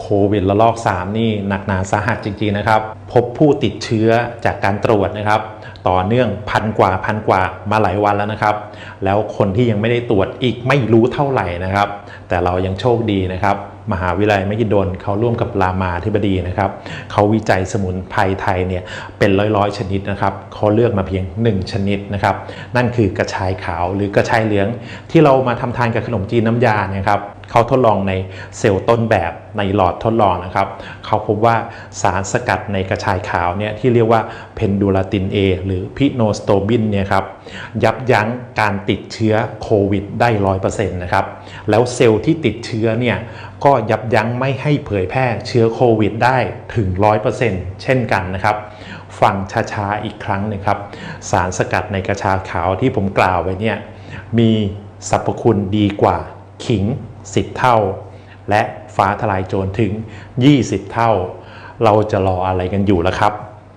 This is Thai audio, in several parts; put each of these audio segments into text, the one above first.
โควิดระลอก 3 นี่หนักหนาสาหัสจริง ๆ นะครับ พบผู้ติดเชื้อจากการตรวจนะครับ ต่อเนื่องพันกว่าพันกว่ามาหลายวันแล้วนะครับ แล้วคนที่ยังไม่ได้ตรวจอีกไม่รู้เท่าไหร่นะครับ แต่เรายังโชคดีนะครับ มหาวิทยาลัยมหิดลเขาร่วมกับรามาธิบดีนะครับเขาวิจัยสมุนไพรไทยเนี่ยเป็นร้อยๆ ชนิดนะครับเขาเลือกมาเพียง 1 ชนิดนะครับ นั่นคือกระชายขาวหรือกระชายเหลืองที่เรามาทำทานกับขนมจีนน้ำยาเนี่ยครับเขาทดลองในเซลล์ต้นแบบในหลอดทดลองนะครับเขาพบว่าสารสกัดในกระชายขาวเนี่ยที่เรียกว่าเพนดูลาติน A หรือพิโนสโตบินเนี่ยครับยับยั้งการติดเชื้อโควิดได้ร้อยเปอร์เซ็นต์นะครับแล้วเซลล์ที่ติดเชื้อเนี่ยก็ยับยั้งไม่ให้เผยแพร่เชื้อโควิดได้ถึง 100%เช่นกันนะครับฟังช้าๆอีกครั้งหนึงครับ สารสกัดในกระชายขาวที่ผมกล่าวไว้เนี่ยมีสรรพคุณดีกว่า ขิง 10 เท่า และฟ้าทลายโจรถึง 20 เท่า เราจะรออะไรกันอยู่ล่ะครับ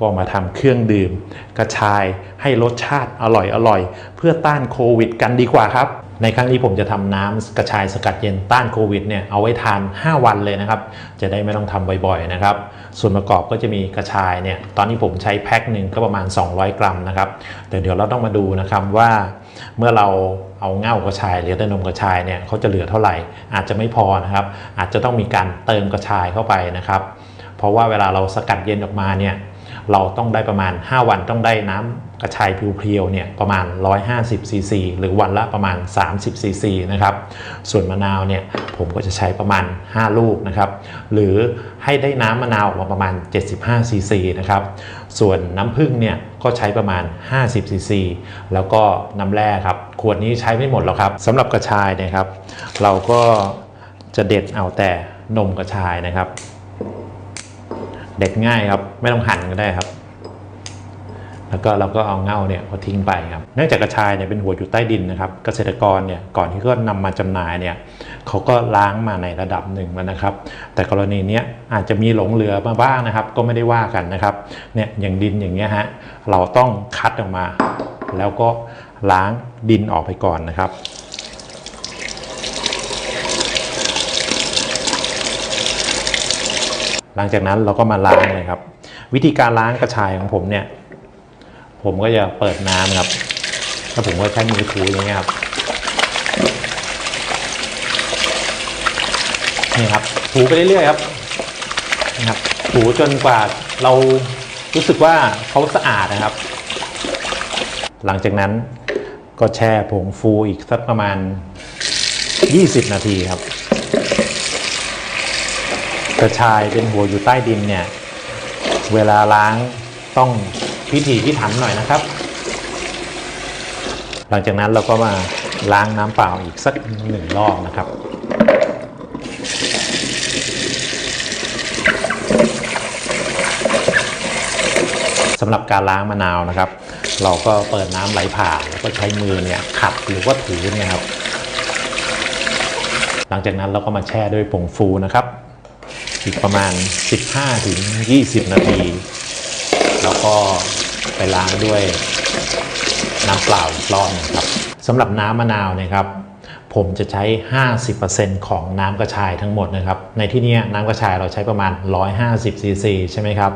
ก็มาทำเครื่องดื่ม กระชายให้รสชาติอร่อยอร่อยๆเพื่อต้านโควิดกันดีกว่าครับ ในครั้งนี้ผมจะทำน้ำกระชายสกัดเย็นต้านโควิดเนี่ยเอาไว้ทาน 5 วันเลยนะครับ จะได้ไม่ต้องทำบ่อยๆนะครับ ส่วนประกอบก็จะมีกระชายเนี่ยตอนนี้ผมใช้แพ็คหนึ่งก็ประมาณ 200 กรัมนะครับแต่เดี๋ยวเราต้องมาดูนะครับว่าเมื่อเราเอาเง่ากระชายหรือแต่นมกระชายเนี่ยเขาจะเหลือเท่าไหร่ อาจจะไม่พอนะครับ อาจจะต้องมีการเติมกระชายเข้าไปนะครับ เพราะว่าเวลาเราสกัดเย็นออกมาเนี่ยเราต้องได้ประมาณ 5 วันต้องได้น้ำ กระชายเพียวๆเนี่ยประมาณ 150ซีซีหรือวันละประมาณ 30ซีซีนะครับส่วนมะนาวเนี่ยผมก็จะใช้ประมาณ 5 ลูกนะครับหรือให้ได้น้ำมะนาวออกมาประมาณ 75ซีซีนะครับส่วนน้ำผึ้งเนี่ยก็ใช้ประมาณ 50ซีซีแล้วก็น้ำแร่ครับขวดนี้ใช้ไม่หมดหรอกครับสำหรับกระชายนะครับ เราก็จะเด็ดเอาแต่นมกระชายนะครับ เด็ดง่ายครับไม่ต้องหั่นก็ได้ครับ แล้วก็เราก็เอาเง่าเนี่ยเขาทิ้งไปครับเนื่องจากกระชายเนี่ยเป็นหัวอยู่ใต้ดินนะครับ เกษตรกรเนี่ยก่อนที่เขานำมาจำหน่ายเนี่ยเขาก็ล้างมาในระดับหนึ่งแล้วนะครับ แต่กรณีเนี้ยอาจจะมีหลงเหลือมาบ้างนะครับ ก็ไม่ได้ว่ากันนะครับเนี่ยอย่างดินอย่างเงี้ยฮะเราต้องคัดออกมา แล้วก็ล้างดินออกไปก่อนนะครับหลังจากนั้นเราก็มาล้างเลยครับ วิธีการล้างกระชายของผมเนี่ย ผมก็จะเปิดน้ำครับแล้วผมก็ใช้มือถูอย่างเงี้ยครับนี่ครับ ถูไปเรื่อยๆครับนะครับ ถูจนกว่าเรารู้สึกว่าเขาสะอาดนะครับ หลังจากนั้นก็แช่ผงฟูอีกสักประมาณ 20 นาทีครับ กระชายเป็นหัวอยู่ใต้ดินเนี่ย เวลาล้างต้อง พิถีพิถันหน่อยนะครับ หลังจากนั้นเราก็มาล้างน้ำเปล่าอีกสักหนึ่งรอบนะครับสำหรับการล้างมะนาวนะครับ เราก็เปิดน้ำไหลผ่านแล้วก็ใช้มือเนี่ยขัดหรือว่าถูเนี่ยครับ หลังจากนั้นเราก็มาแช่ด้วยผงฟูนะครับอีกประมาณ 15ถึง20 นาที แล้วก็ ไปล้างด้วยน้ำเปล่าอีกรอบนึงครับสำหรับน้ำมะนาวเนะครับผมจะใช้ 50%ของน้ำกระชายทั้งหมดนะครับ ในที่นี้น้ำกระชายเราใช้ประมาณ 150ซีซีใช่ไหมครับ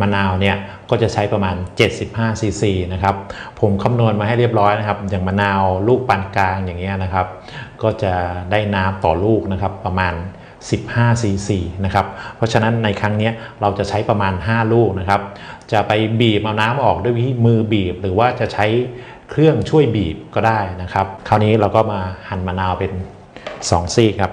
มะนาวเนี่ยก็จะใช้ประมาณ 75ซีซีนะครับ ผมคำนวณมาให้เรียบร้อยนะครับ อย่างมะนาวลูกปานกลางอย่างเงี้ยนะครับ ก็จะได้น้ำต่อลูกนะครับประมาณ 15ซีซีนะครับ เพราะฉะนั้นในครั้งนี้เราจะใช้ประมาณ 5 ลูกนะครับ จะไปบีบเอาน้ำออกด้วยวิธีมือบีบ หรือว่าจะใช้เครื่องช่วยบีบก็ได้นะครับ คราวนี้เราก็มาหั่นมะนาวเป็น 2 ซี่ครับ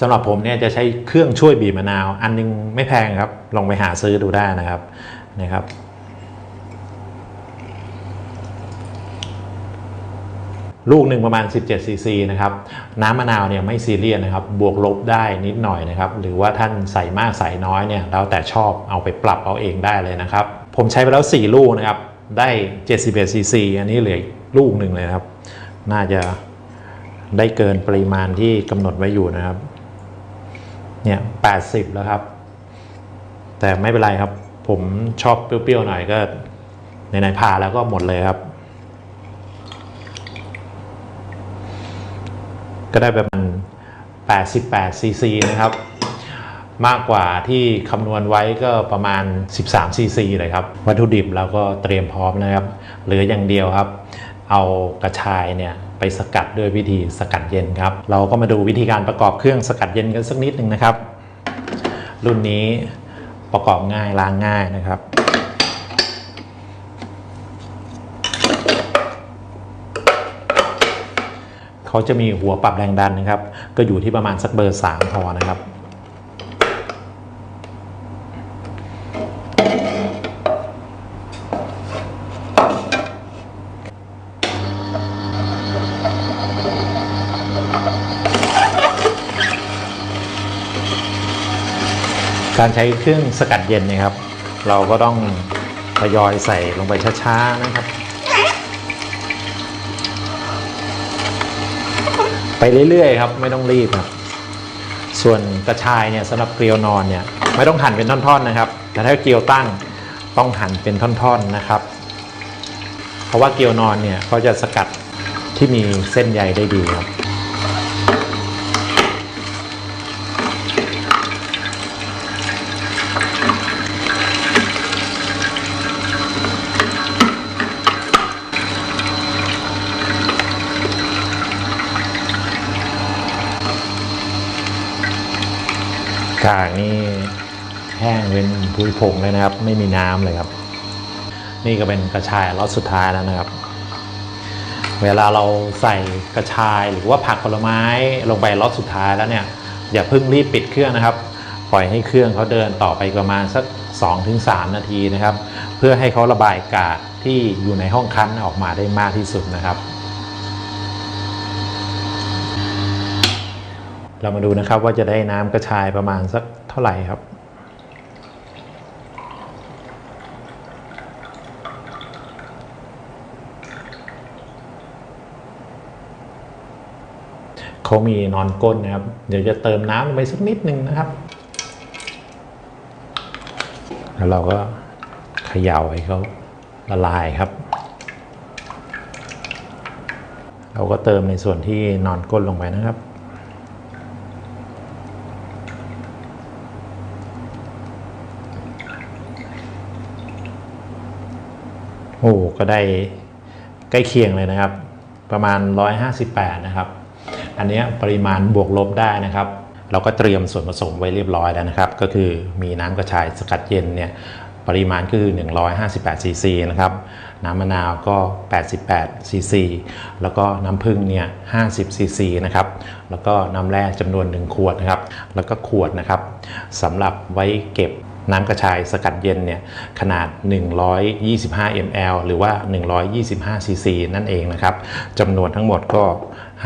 สำหรับผมเนี่ยจะใช้เครื่องช่วยบีบมะนาว อันนึงไม่แพงครับ ลองไปหาซื้อดูได้นะครับนะครับ ลูกหนึ่งประมาณ 17 ซีซีนะครับน้ำมะนาวเนี่ยไม่ซีเรียสนะครับบวกลบได้นิดหน่อยนะครับหรือว่าท่านใส่มากใส่น้อยเนี่ยแล้วแต่ชอบเอาไปปรับเอาเองได้เลยนะครับ ผมใช้ไปแล้ว 4 ลูกนะครับได้ 71 ซีซีอันนี้เหลือลูกหนึ่งเลยครับ น่าจะได้เกินปริมาณที่กำหนดไว้อยู่นะครับเนี่ย 80 แล้วครับ แต่ไม่เป็นไรครับ ผมชอบเปรี้ยวๆหน่อยก็ในไหนพาแล้วก็หมดเลยครับ ก็ได้ประมาณ 88 ซีซีนะครับ มากกว่าที่คำนวณไว้ก็ประมาณ 13 ซีซีเลยครับ วัตถุดิบเราก็เตรียมพร้อมนะครับ เหลืออย่างเดียวครับ เอากระชายเนี่ยไปสกัดด้วยวิธีสกัดเย็นครับ เราก็มาดูวิธีการประกอบเครื่องสกัดเย็นกันสักนิดหนึ่งนะครับ รุ่นนี้ประกอบง่ายล้างง่ายนะครับ เขาจะมีหัวปรับแรงดันนะครับ ก็อยู่ที่ประมาณสักเบอร์3พอนะครับการใช้เครื่องสกัดเย็นนะครับ เราก็ต้องทยอยใส่ลงไปช้าๆนะครับ ไปเรื่อยๆครับ ไม่ต้องรีบครับ ส่วนกระชายเนี่ยสำหรับเกลียวนอนเนี่ย ไม่ต้องหั่นเป็นท่อนๆนะครับ แต่ถ้าเกลียวตั้งต้องหั่นเป็นท่อนๆนะครับ เพราะว่าเกลียวนอนเนี่ยก็จะสกัดที่มีเส้นใยได้ดีครับ ป็นพุยผงเลยนะครับ ไม่มีน้ำเลยครับ นี่ก็เป็นกระชายล็อตสุดท้ายแล้วนะครับ เวลาเราใส่กระชายหรือว่าผักผลไม้ลงไปล็อตสุดท้ายแล้วเนี่ยอย่าเพิ่งรีบปิดเครื่องนะครับ ปล่อยให้เครื่องเขาเดินต่อไปประมาณสัก 2-3 นาทีนะครับ เพื่อให้เขาระบายกากที่อยู่ในห้องคั้นออกมาได้มากที่สุดนะครับ เรามาดูนะครับว่าจะได้น้ำกระชายประมาณสักเท่าไหร่ครับ เขามีนอนก้นนะครับ เดี๋ยวจะเติมน้ำลงไปสักนิดนึงนะครับ แล้วเราก็เขย่าให้เขาละลายครับ เราก็เติมในส่วนที่นอนก้นลงไปนะครับโอ้ก็ได้ใกล้เคียงเลยนะครับ ประมาณ 158 นะครับ อันนี้ปริมาณบวกลบได้นะครับ เราก็เตรียมส่วนผสมไว้เรียบร้อยแล้วนะครับ ก็คือมีน้ำกระชายสกัดเย็นเนี่ยปริมาณก็คือ 158ซีซีนะครับน้ำมะนาวก็ 88ซีซีแล้วก็น้ำผึ้งเนี่ย50ซีซีนะครับ แล้วก็น้ำแร่จำนวน 1 ขวดนะครับ แล้วก็ขวดนะครับสำหรับไว้เก็บน้ำกระชายสกัดเย็นเนี่ยขนาด 125 ml หรือว่า 125 cc นั่นเองนะครับจำนวนทั้งหมดก็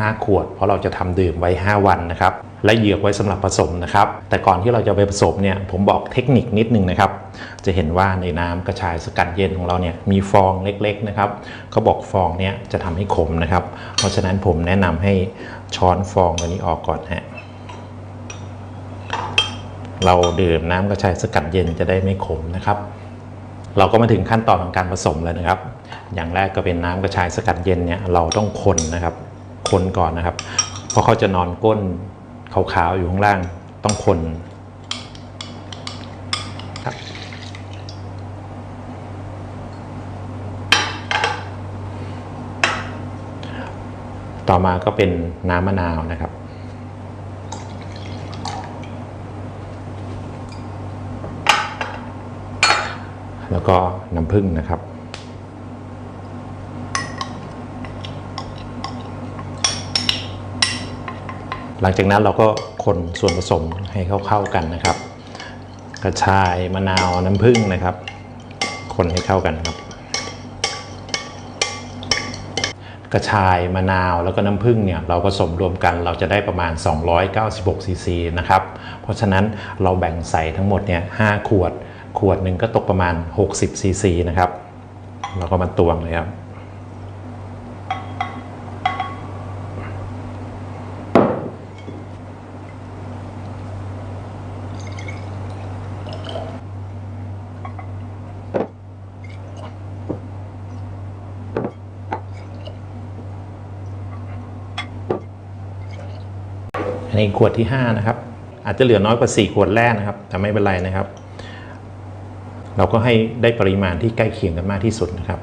5 ขวด เพราะเราจะทำดื่มไว้ 5 วันนะครับ และเหยือกไว้สำหรับผสมนะครับ แต่ก่อนที่เราจะไปผสมเนี่ย ผมบอกเทคนิคนิดนึงนะครับ จะเห็นว่าในน้ำกระชายสกัดเย็นของเราเนี่ยมีฟองเล็กๆนะครับเขาบอกฟองเนี่ยจะทำให้ขมนะครับ เพราะฉะนั้นผมแนะนำให้ช้อนฟองตัวนี้ออกก่อนฮะเราดื่มน้ำกระชายสกัดเย็นจะได้ไม่ขมนะครับเราก็มาถึงขั้นตอนของการผสมแล้วนะครับ อย่างแรกก็เป็นน้ำกระชายสกัดเย็นเนี่ยเราต้องคนนะครับ คนก่อนนะครับ เพราะเขาจะนอนก้นขาวๆอยู่ข้างล่างต้องคนครับต่อมาก็เป็นน้ำมะนาวนะครับ แล้วก็น้ำผึ้งนะครับ ลังจากนั้นเราก็คนส่วนผสมให้เข้าๆกันนะครับ กระชายมะนาวน้ำผึ้งนะครับ คนให้เข้ากันครับ กระชายมะนาวแล้วก็น้ำผึ้งเนี่ยเราผสมรวมกันเราจะได้ประมาณ 296ซีซีนะครับ เพราะฉะนั้นเราแบ่งใส่ทั้งหมดเนี่ย5ขวด ขวดหนึ่งก็ตกประมาณ 60ซีซีนะครับ เราก็มาตวงเลยครับ ในขวดที่ 5 นะครับ อาจจะเหลือน้อยกว่า 4 ขวดแรกนะครับ แต่ไม่เป็นไรนะครับ เราก็ให้ได้ปริมาณที่ใกล้เคียงกันมากที่สุดนะครับ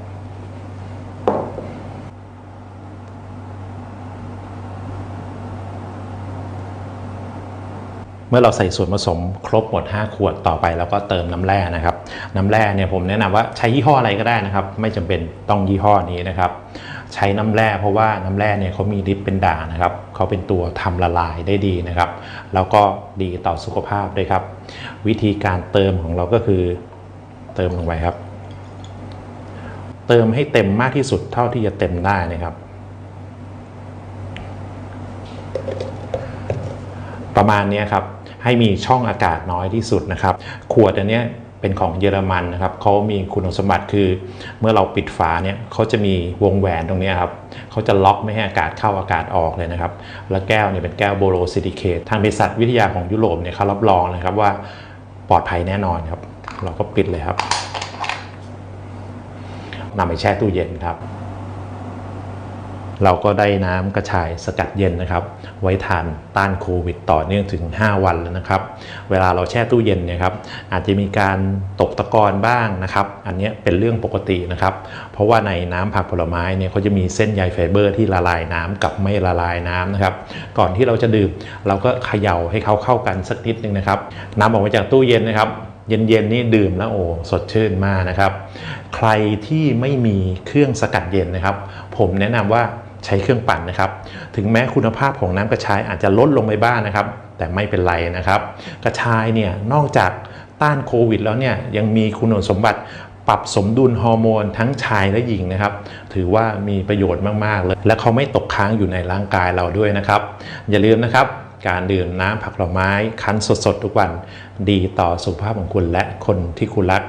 เมื่อเราใส่ส่วนผสมครบหมด 5 ขวดต่อไปแล้วก็เติมน้ำแร่นะครับ น้ำแร่เนี่ยผมแนะนำว่าใช้ยี่ห้ออะไรก็ได้นะครับ ไม่จำเป็นต้องยี่ห้อนี้นะครับ ใช้น้ำแร่เพราะว่าน้ำแร่เนี่ยเขามีฤทธิ์เป็นด่างนะครับเขาเป็นตัวทำละลายได้ดีนะครับ แล้วก็ดีต่อสุขภาพด้วยครับ วิธีการเติมของเราก็คือเติมลงไปครับ เติมให้เต็มมากที่สุดเท่าที่จะเต็มได้นะครับ ประมาณนี้ครับให้มีช่องอากาศน้อยที่สุดนะครับ ขวดอันเนี้ย เป็นของเยอรมันนะครับเขามีคุณสมบัติคือ เมื่อเราปิดฝาเนี่ยเขาจะมีวงแหวนตรงนี้ครับเขาจะล็อกไม่ให้อากาศเข้าอากาศออกเลยนะครับ แล้วแก้วเนี่ยเป็นแก้วโบโรซิลิเคททางบริษัทวิทยาของยุโรปเนี่ยเขารับรองนะครับว่าปลอดภัยแน่นอนครับ เราก็ปิดเลยครับนำไปแช่ตู้เย็นครับ เราก็ได้น้ำกระชายสกัดเย็นนะครับ ไว้ทานต้านโควิด ต่อเนื่องถึง 5 วันแล้วนะครับ เวลาเราแช่ตู้เย็นเนี่ยครับอาจจะมีการตกตะกอนบ้างนะครับ อันนี้เป็นเรื่องปกตินะครับ เพราะว่าในน้ำผักผลไม้เนี่ยเขาจะมีเส้นใยไฟเบอร์ที่ละลายน้ำกับไม่ละลายน้ำนะครับ ก่อนที่เราจะดื่มเราก็เขย่าให้เขาเข้ากันสักนิดนึงนะครับน้ำออกมาจากตู้เย็นนะครับ เย็นๆนี่ดื่มแล้วโอ้สดชื่นมากนะครับ ใครที่ไม่มีเครื่องสกัดเย็นนะครับ ผมแนะนำว่าใช้เครื่องปั่นนะครับ ถึงแม้คุณภาพของน้ำกระชายอาจจะลดลงไปบ้างนะครับ แต่ไม่เป็นไรนะครับ กระชายเนี่ยนอกจากต้านโควิด แล้วเนี่ยยังมีคุณสมบัติปรับสมดุลฮอร์โมนทั้งชายและหญิงนะครับ ถือว่ามีประโยชน์มาก ๆ เลย และเขาไม่ตกค้างอยู่ในร่างกายเราด้วยนะครับ อย่าลืมนะครับ การดื่มน้ำผักผลไม้คั้นสดๆทุกวันดีต่อสุขภาพของคุณและคนที่คุณรัก